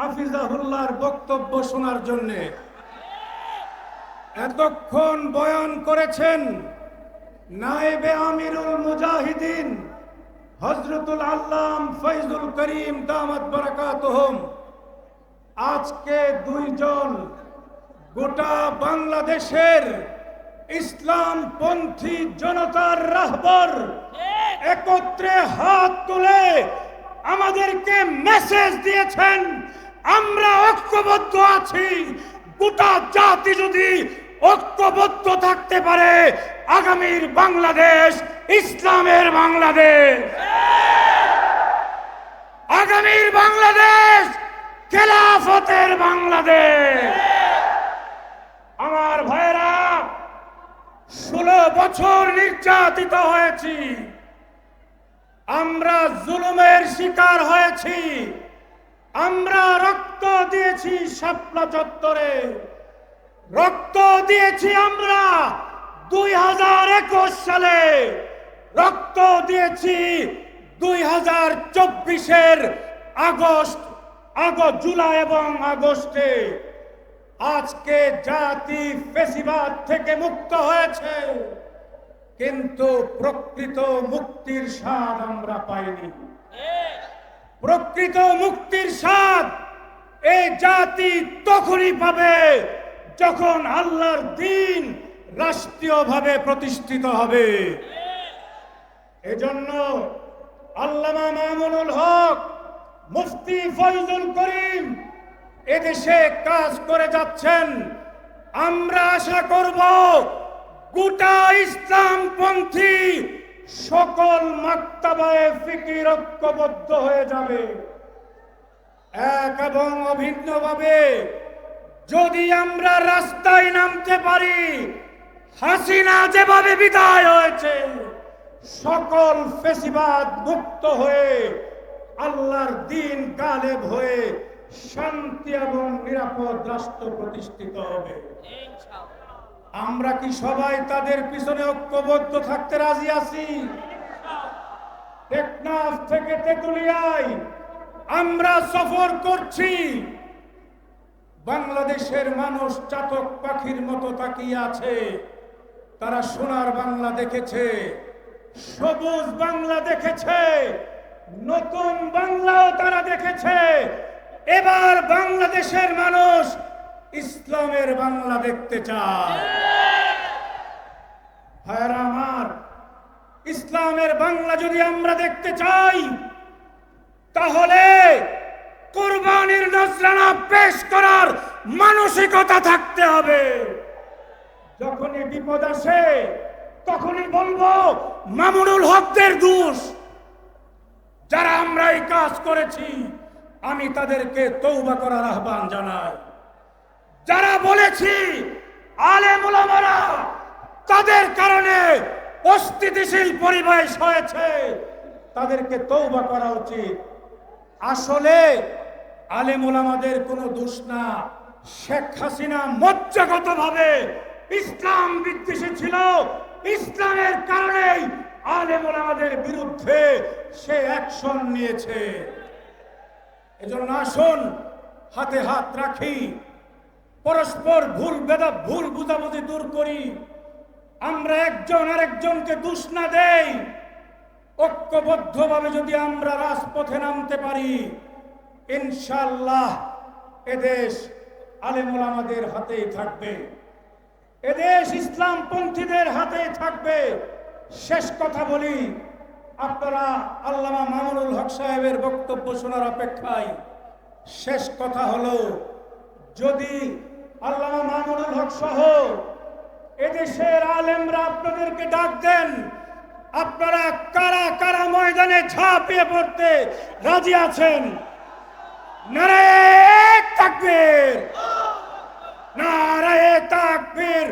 হাফিজাহুল্লাহর বক্তব্য শোনার জন্যে এতক্ষণ বয়ান করেছেন নায়েবে আমিরুল মুজাহিদিন হজরতুল আল্লাম ফৈজুল করিম দামাত বারাকাতহম। আজকে দুইজন গোটা বাংলাদেশের ইসলামপন্থী জনতার রাহবর একত্রে হাত তুলে আমাদেরকে মেসেজ দিয়েছেন আমরা ঐক্যবদ্ধ আছি। গোটা জাতি যদি ঐক্যবদ্ধ থাকতে পারে, আগামীর বাংলাদেশ ইসলামের বাংলাদেশ। আগামীর বাংলাদেশ খেলাফতের বাংলাদেশ। আমার ভাইয়েরা, ষোলো বছর নির্যাতিত হয়েছি। আমরা জুলুমের শিকার হয়েছি। আমরা রক্ত দিয়েছি শাপলা চত্বরে। রক্ত দিয়েছি আমরা দুই হাজার একুশ সালে। রক্ত দিয়েছি দুই হাজার চব্বিশের আগস্ট আগস্ট জুলাই এবং আগস্টে। আজকে জাতি ফেসিবাদ থেকে মুক্ত হয়েছে, কিন্তু প্রকৃত মুক্তির স্বাদ আমরা পাইনি। প্রকৃত মুক্তির স্বাদ এই জাতি তখনই পাবে যখন আল্লাহর দিন রাষ্ট্রীয়ভাবে প্রতিষ্ঠিত হবে। এজন্য আল্লামা মামুনুল হক, মুফতি ফয়জুল করিম এদেশে কাজ করে যাচ্ছেন। আমরা আশা করব গোটা ইসলামপন্থী সকল মাক্তাবায় ফিকির ঐক্যবদ্ধ হয়ে যাবে। এক এবং অভিন্নভাবে যদি আমরা রাস্তায় নামতে পারি, হাসিনা যেভাবে বিদায় হয়েছে, সকল ফেসিবাদ মুক্ত হয়ে, আল্লাহর দিন গালেব হয়ে শান্তি এবং নিরাপদ রাষ্ট্র প্রতিষ্ঠিত হবে। আমরা কি সবাই তাদের পিছনে ঐক্যবদ্ধ থাকতে রাজি আছি? টেকনাফ থেকে তেতুলিয়ায় আমরা সফর করছি। বাংলাদেশের মানুষ চাতক পাখির মতো তাকিয়ে আছে। তারা সোনার বাংলা দেখেছে, সবুজ বাংলা দেখেছে, নতুন বাংলাও তারা দেখেছে। এবার বাংলাদেশের মানুষ ইসলামের বাংলা দেখতে চায় আমার, ইসলামের বাংলা যদি আমরা দেখতে চাই, তাহলে কোরবানির নজরানা পেশ করার মানসিকতা থাকতে হবে। যখনই বিপদ আসে, তখনই বলব, মামুনুল হকদের দোষ। যারা আমরা এই কাজ করেছি, আমি তাদেরকে তৌবা করার আহ্বান জানাই। যারা বলেছি আলেম ওলামারা তাদের কারণে অস্থিতিশীল পরিবেশ হয়েছে। তাদেরকে তৌবা করা উচিত। আসলে আলেম ওলামাদের কোনো দোষ না। শেখ হাসিনা মজ্জাগতভাবে ইসলাম বিদ্বেষী ছিল। ইসলামের কারণেই আলেম ওলামাদের বিরুদ্ধে সে অ্যাকশন নিয়েছে। এজন্য আসুন, হাতে হাত রাখি। পরস্পর ভুল বেদা ভুল বুঝাবুঝি দূর করি। আমরা একজন আরেকজনকে দোষ না দেই। ঐক্যবদ্ধভাবে যদি আমরা রাজপথে নামতে পারি ইনশাল্লাহ এদেশ আলেমুল আমাদের হাতেই থাকবে। এদেশ ইসলামপন্থীদের হাতেই থাকবে। শেষ কথা বলি, আপনারা আল্লামা মামুনুল হক সাহেবের বক্তব্য শোনার অপেক্ষায় শেষ কথা হলো, যদি আল্লামা মামুনুল হক সহ এদেশের আলেমরা আপনাদেরকে ডাক দেন। আপনারা কারা কারা ময়দানে ঝাঁপিয়ে পড়তে রাজি আছেন? নারায় তাকবীর! নারায় তাকবীর!